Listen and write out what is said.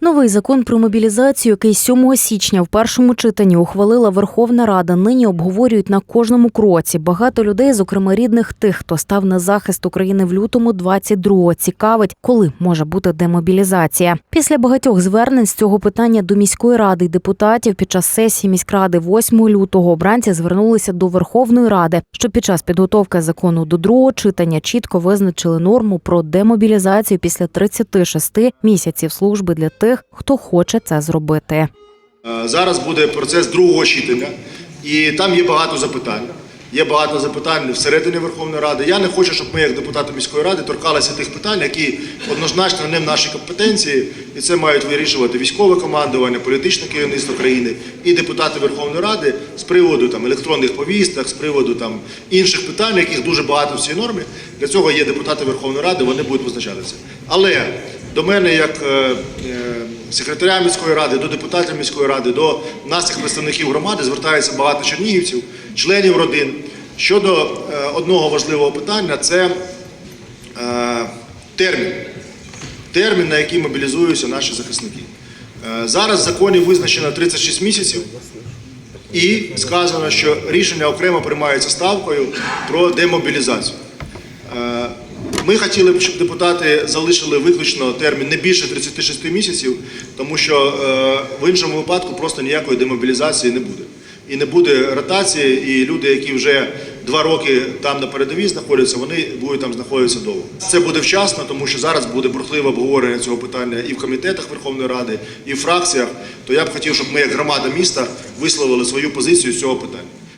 Новий закон про мобілізацію, який 7 січня в першому читанні ухвалила Верховна Рада, нині обговорюють на кожному кроці. Багато людей, зокрема рідних тих, хто став на захист України в лютому 22-го, цікавить, коли може бути демобілізація. Після багатьох звернень з цього питання до міської ради й депутатів під час сесії міськради 8 лютого обранці звернулися до Верховної Ради, що під час підготовки закону до другого читання чітко визначили норму про демобілізацію після 36 місяців служби для тих, хто хоче це зробити. Е, Зараз буде процес другого читання, і там є багато запитань. Є багато запитань всередині Верховної Ради. Я не хочу, щоб ми, як депутати міської ради, торкалися тих питань, які однозначно не в нашій компетенції, і це мають вирішувати військове командування, політичне керівництво країни і депутати Верховної Ради з приводу там електронних повісток, з приводу там інших питань, яких дуже багато в цій нормі. Для цього є депутати Верховної Ради, вони будуть визначатися. Але до мене, як е, е, секретаря міської ради, до депутатів міської ради, до як представників громади, звертається багато чернігівців, членів родин. Щодо е, одного важливого питання, це термін. Термін, на який мобілізуються наші захисники. Зараз в законі визначено 36 місяців. І сказано, що рішення окремо приймається ставкою про демобілізацію. Ми хотіли б, щоб депутати залишили виключно термін не більше 36 місяців, тому що е, в іншому випадку просто ніякої демобілізації не буде. І не буде ротації, і люди, які вже два роки там на передовій знаходяться, вони будуть там знаходитися довго. Це буде вчасно, тому що зараз буде бурхливе обговорення цього питання і в комітетах Верховної Ради, і в фракціях. То я б хотів, щоб ми, як громада міста, висловили свою позицію з цього питання.